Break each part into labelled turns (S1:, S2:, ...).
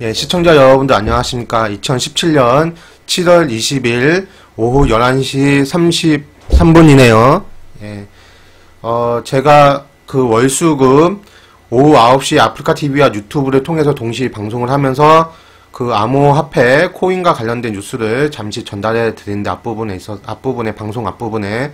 S1: 예, 시청자 여러분들 안녕하십니까. 2017년 7월 20일 오후 11시 33분이네요. 예, 어, 제가 그 월수금 오후 9시 아프리카 TV와 유튜브를 통해서 동시 방송을 하면서 그 암호화폐 코인과 관련된 뉴스를 잠시 전달해 드리는데 앞부분에 있어 앞부분에 방송 앞부분에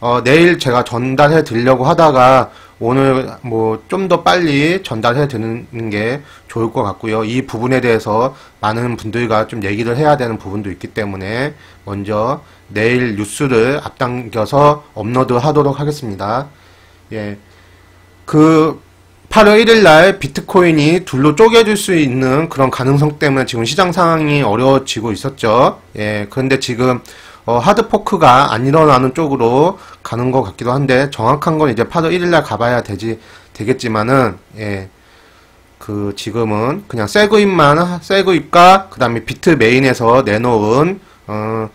S1: 어, 내일 제가 전달해 드리려고 하다가 오늘 뭐 좀 더 빨리 전달해 드리는 게 좋을 것 같고요. 이 부분에 대해서 많은 분들과 좀 얘기를 해야 되는 부분도 있기 때문에 먼저 내일 뉴스를 앞당겨서 업로드 하도록 하겠습니다. 예. 그 8월 1일 날 비트코인이 둘로 쪼개질 수 있는 그런 가능성 때문에 지금 시장 상황이 어려워지고 있었죠. 예. 그런데 지금 어, 하드포크가 안 일어나는 쪽으로 가는 것 같기도 한데 정확한 건 이제 8월 1일 날 가봐야 되지 되겠지만은 예. 그 지금은 그냥 새구입만 새구입과 그다음에 비트 메인에서 내놓은 어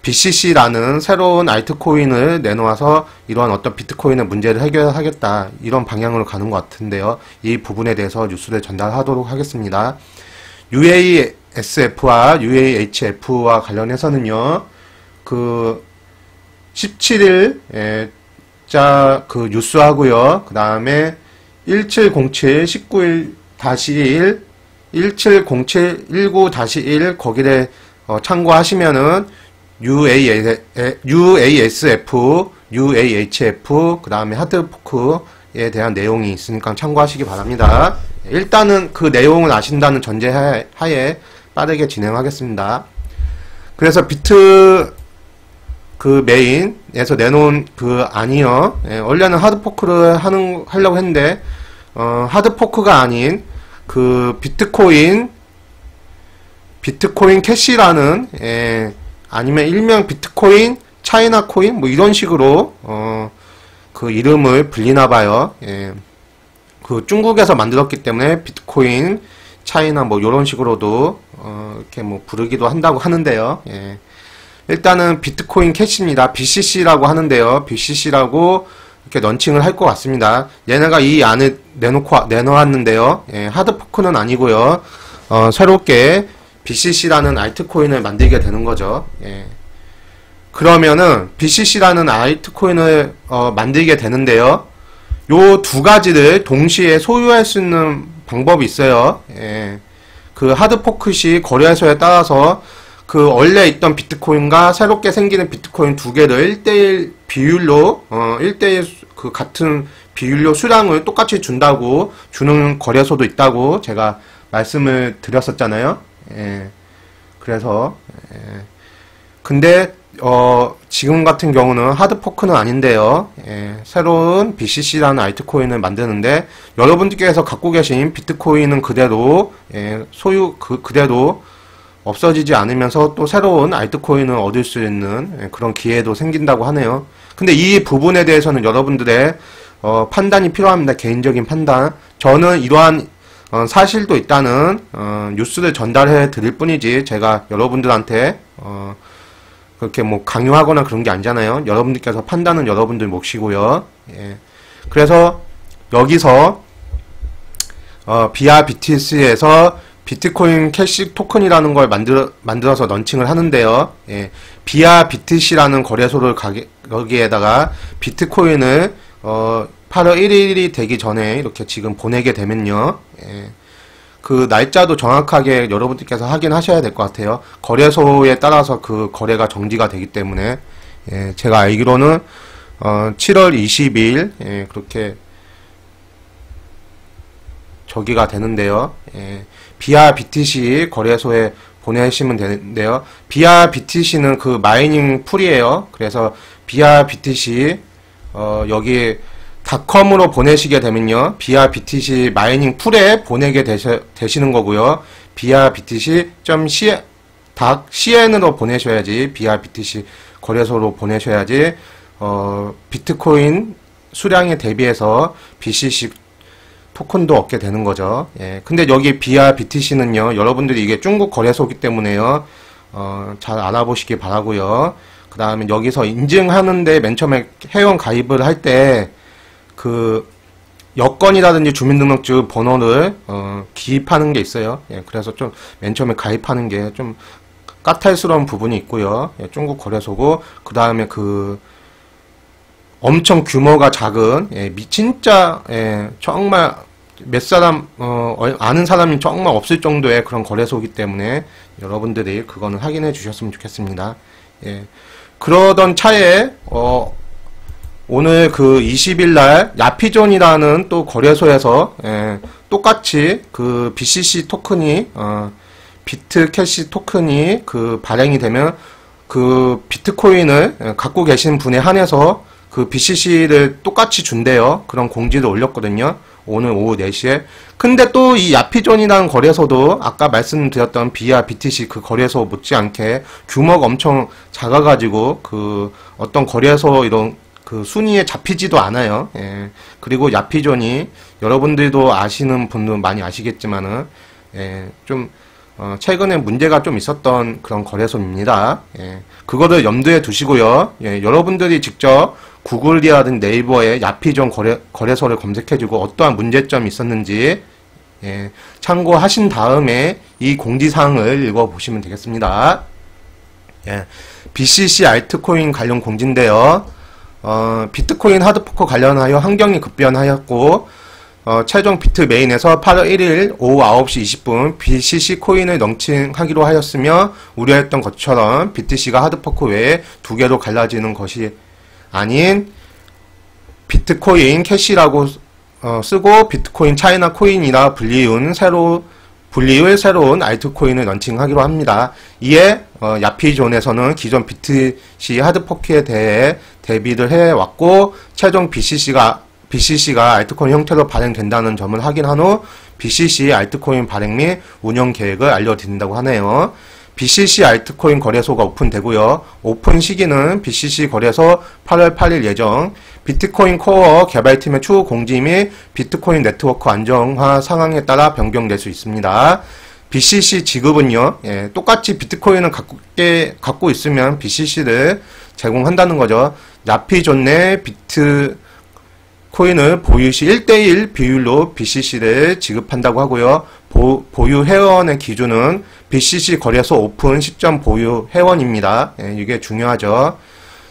S1: BCC라는 새로운 알트코인을 내놓아서 이러한 어떤 비트코인의 문제를 해결하겠다 이런 방향으로 가는 것 같은데요. 이 부분에 대해서 뉴스를 전달하도록 하겠습니다. UASF와 UAHF와 관련해서는요. 그 17일 에, 자그 뉴스하고요. 그 다음에 1707 19일 다시 1 1707 19 다시 1 거기에 어, 참고하시면은 UASF, UAHF, 그 다음에 하드포크에 대한 내용이 있으니까 참고하시기 바랍니다. 일단은 그 내용을 아신다는 전제 하에 빠르게 진행하겠습니다. 그래서 비트 그 메인에서 내놓은 그 아니요. 예, 원래는 하드포크를 하는 하려고 했는데 어, 하드포크가 아닌 그 비트코인 비트코인 캐시라는 예, 아니면 일명 비트코인 차이나 코인 뭐 이런 식으로 어, 그 이름을 불리나 봐요. 예. 그 중국에서 만들었기 때문에 비트코인 차이나 뭐 이런 식으로도 어, 이렇게 뭐 부르기도 한다고 하는데요. 예. 일단은 비트코인 캐시입니다. BCC라고 하는데요. BCC라고 이렇게 런칭을 할 것 같습니다. 얘네가 이 안에 내놓고 내놓았는데요. 예, 하드 포크는 아니고요. 어, 새롭게 BCC라는 알트코인을 만들게 되는 거죠. 예. 그러면은 BCC라는 알트코인을 어, 만들게 되는데요. 요 두 가지를 동시에 소유할 수 있는 방법이 있어요. 예. 그 하드포크 시 거래소에 따라서 그 원래 있던 비트코인과 새롭게 생기는 비트코인 두 개를 1대1 비율로 어 1대1 그 같은 비율로 수량을 똑같이 준다고 주는 거래소도 있다고 제가 말씀을 드렸었잖아요. 예. 그래서 예. 근데 어 지금 같은 경우는 하드포크는 아닌데요. 예. 새로운 BCC라는 알트코인을 만드는데 여러분들께서 갖고 계신 비트코인은 그대로 예. 소유 그 그대로 없어지지 않으면서 또 새로운 알트코인을 얻을 수 있는 예, 그런 기회도 생긴다고 하네요. 근데 이 부분에 대해서는 여러분들의 어, 판단이 필요합니다. 개인적인 판단. 저는 이러한 어, 사실도 있다는 어, 뉴스를 전달해 드릴 뿐이지 제가 여러분들한테 어, 그렇게 뭐 강요하거나 그런 게 아니잖아요. 여러분들께서 판단은 여러분들 몫이고요. 예. 그래서 여기서 어, 비아 BTS에서 비트코인 캐시 토큰이라는 걸 만들어, 만들어서 런칭을 하는데요. 예, 비아 비트시라는 거래소를 가게, 거기에다가 비트코인을 어, 8월 1일이 되기 전에 이렇게 지금 보내게 되면요. 예, 그 날짜도 정확하게 여러분들께서 확인하셔야 될 것 같아요. 거래소에 따라서 그 거래가 정지가 되기 때문에 예, 제가 알기로는 어, 7월 20일 예, 그렇게 저기가 되는데요. 예, 비아 BTC 거래소에 보내시면 되는데요. 비아 BTC는 그 마이닝 풀이에요. 그래서 비아 BTC 어, 여기 닷컴으로 보내시게 되면요. 비아 BTC 마이닝 풀에 보내게 되셔, 되시는 거고요. 비아 BTC.c 닷 CN으로 보내셔야지 비아 BTC 거래소로 보내셔야지 어, 비트코인 수량에 대비해서 BCC 토큰도 얻게 되는 거죠. 예. 근데 여기 비아 BTC는요, 여러분들이 이게 중국 거래소기 때문에요, 어, 잘 알아보시기 바라고요. 그 다음에 여기서 인증하는데 맨 처음에 회원 가입을 할 때, 그, 여권이라든지 주민등록증 번호를 어, 기입하는 게 있어요. 예, 그래서 좀 맨 처음에 가입하는 게 좀 까탈스러운 부분이 있고요. 예, 중국 거래소고 그 다음에 그 엄청 규모가 작은 예, 미, 진짜 예, 정말 몇 사람 어, 아는 사람이 정말 없을 정도의 그런 거래소이기 때문에 여러분들이 그거는 확인해 주셨으면 좋겠습니다. 예. 그러던 차에 어, 오늘 그 20일 날 야피존이라는 또 거래소에서 예, 똑같이 그 BCC 토큰이 어, 비트 캐시 토큰이 그 발행이 되면 그 비트코인을 예, 갖고 계신 분에 한해서 그 BCC를 똑같이 준대요. 그런 공지를 올렸거든요. 오늘 오후 4시에. 근데 또 이 야피존이라는 거래소도 아까 말씀드렸던 비아 BTC 그 거래소 못지않게 규모가 엄청 작아가지고 그 어떤 거래소 이런 그 순위에 잡히지도 않아요. 예. 그리고 야피존이 여러분들도 아시는 분도 많이 아시겠지만은 예, 좀 어, 최근에 문제가 좀 있었던 그런 거래소입니다. 예. 그거를 염두에 두시고요. 예, 여러분들이 직접 구글이라든 네이버에 야피존 거래, 거래소를 검색해주고 어떠한 문제점이 있었는지 예, 참고하신 다음에 이 공지사항을 읽어보시면 되겠습니다. 예, BCC 알트코인 관련 공지인데요. 어, 비트코인 하드포크 관련하여 환경이 급변하였고 어, 최종 비트 메인에서 8월 1일 오후 9시 20분 BCC 코인을 런칭하기로 하였으며 우려했던 것처럼 BTC가 하드포크 외에 두 개로 갈라지는 것이 아닌 비트코인 캐시라고 어, 쓰고 비트코인 차이나 코인이라 불리운 새로 분리의 새로운 알트코인을 런칭하기로 합니다. 이에 어, 야피존에서는 기존 BTC 하드포크에 대해 대비를 해왔고 최종 BCC가 BCC가 알트코인 형태로 발행된다는 점을 확인한 후 BCC 알트코인 발행 및 운영 계획을 알려드린다고 하네요. BCC 알트코인 거래소가 오픈되고요. 오픈 시기는 BCC 거래소 8월 8일 예정, 비트코인 코어 개발팀의 추후 공지 및 비트코인 네트워크 안정화 상황에 따라 변경될 수 있습니다. BCC 지급은요, 예, 똑같이 비트코인을 갖고, 갖고 있으면 BCC를 제공한다는 거죠. 야피존 내 비트 코인을 보유 시 1대1 비율로 BCC를 지급한다고 하고요. 보, 유 회원의 기준은 BCC 거래소 오픈 시점 보유 회원입니다. 예, 이게 중요하죠.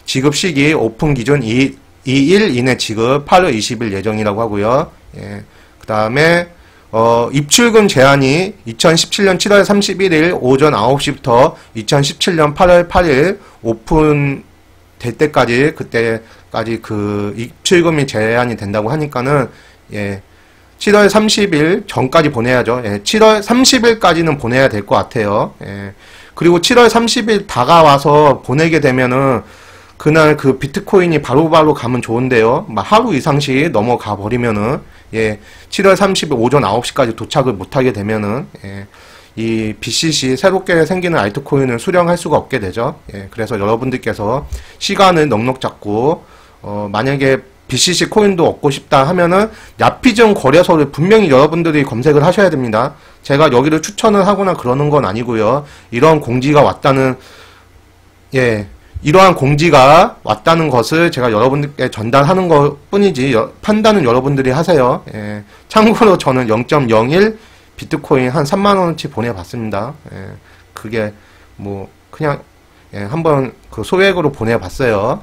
S1: 지급 시기 오픈 기준 2, 2일 이내 지급 8월 20일 예정이라고 하고요. 예, 그 다음에 어, 입출금 제한이 2017년 7월 31일 오전 9시부터 2017년 8월 8일 오픈 될 때까지 그때 까지 그 입출금이 제한이 된다고 하니까는 예 7월 30일 전까지 보내야죠. 예, 7월 30일까지는 보내야 될 것 같아요. 예, 그리고 7월 30일 다가와서 보내게 되면은 그날 그 비트코인이 바로바로 바로 가면 좋은데요. 막 하루 이상씩 넘어가 버리면은 예, 7월 30일 오전 9시까지 도착을 못하게 되면은 예, 이 BCC 새롭게 생기는 알트코인을 수령할 수가 없게 되죠. 예, 그래서 여러분들께서 시간을 넉넉 잡고 어, 만약에 BCC 코인도 얻고 싶다 하면은 야피전 거래소를 분명히 여러분들이 검색을 하셔야 됩니다. 제가 여기를 추천을 하거나 그러는 건 아니고요. 이런 공지가 왔다는 예 이러한 공지가 왔다는 것을 제가 여러분들께 전달하는 것 뿐이지 여, 판단은 여러분들이 하세요. 예, 참고로 저는 0.01 비트코인 한 3만원어치 보내봤습니다. 예, 그게 뭐 그냥 예, 한번 그 소액으로 보내봤어요.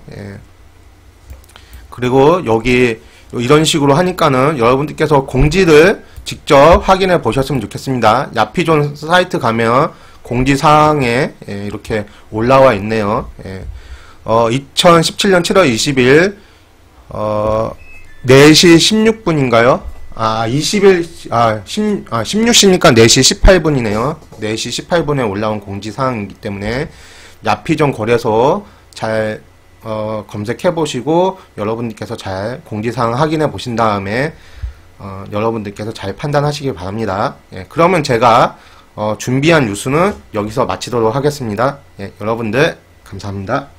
S1: 예. 그리고 여기 이런 식으로 하니까는 여러분들께서 공지를 직접 확인해 보셨으면 좋겠습니다. 야피존 사이트 가면 공지사항에 예, 이렇게 올라와 있네요. 예. 어, 2017년 7월 20일 어, 4시 16분인가요? 아, 20일, 아, 10, 아, 16시니까 4시 18분이네요. 4시 18분에 올라온 공지사항이기 때문에, 야피전 거래소 잘, 어, 검색해 보시고, 여러분들께서 잘 공지사항 확인해 보신 다음에, 어, 여러분들께서 잘 판단하시길 바랍니다. 예, 그러면 제가, 어, 준비한 뉴스는 여기서 마치도록 하겠습니다. 예, 여러분들, 감사합니다.